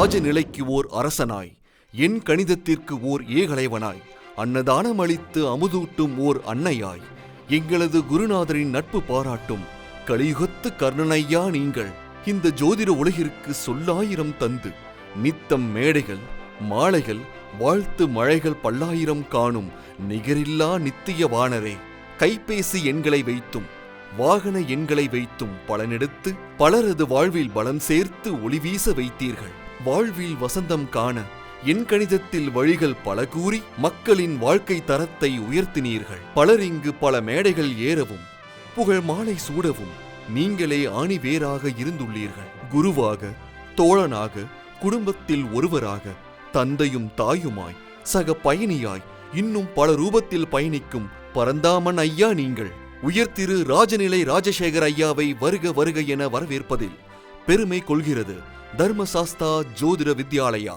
ராஜநிலைக்கு ஓர் அரசனாய் என் கணிதத்திற்கு ஓர் ஏகலைவனாய் அன்னதானம் அளித்து அமுதூட்டும் ஓர் அன்னையாய். எங்களது குருநாதரின் நட்பு பாராட்டும் கலியுகத்து கர்ணனையா நீங்கள் இந்த ஜோதிட உலகிற்கு சொல்லாயிரம் தந்து நித்தம் மேடைகள் மாலைகள் வாழ்த்து மழைகள் பல்லாயிரம் காணும் நிகரில்லா நித்திய வானரே கைபேசி எண்களை வைத்தும் வாகன எண்களை வைத்தும் பலனெடுத்து பலரது வாழ்வில் பலம் சேர்த்து ஒளி வீச வைத்தீர்கள். வாழ்வில் வசந்தம் காண என் கணிதத்தில் வழிகள் பல கூறி மக்களின் வாழ்க்கை தரத்தை உயர்த்தினீர்கள். பலர் இங்கு பல மேடைகள் ஏறவும் புகழ் மாலை சூடவும் நீங்களே ஆணிவேராக இருந்துள்ளீர்கள். குருவாக தோழனாக குடும்பத்தில் ஒருவராக தந்தையும் தாயுமாய் சக பயணியாய் இன்னும் பல ரூபத்தில் பயணிக்கும் பரந்தாமன் ஐயா நீங்கள். உயர்திரு ராஜநிலை ராஜசேகர் ஐயாவை வருக வருக என வரவேற்பதில் பெருமை கொள்கிறது. தர்மசாஸ்தா ஜோதிட வித்யாலயா.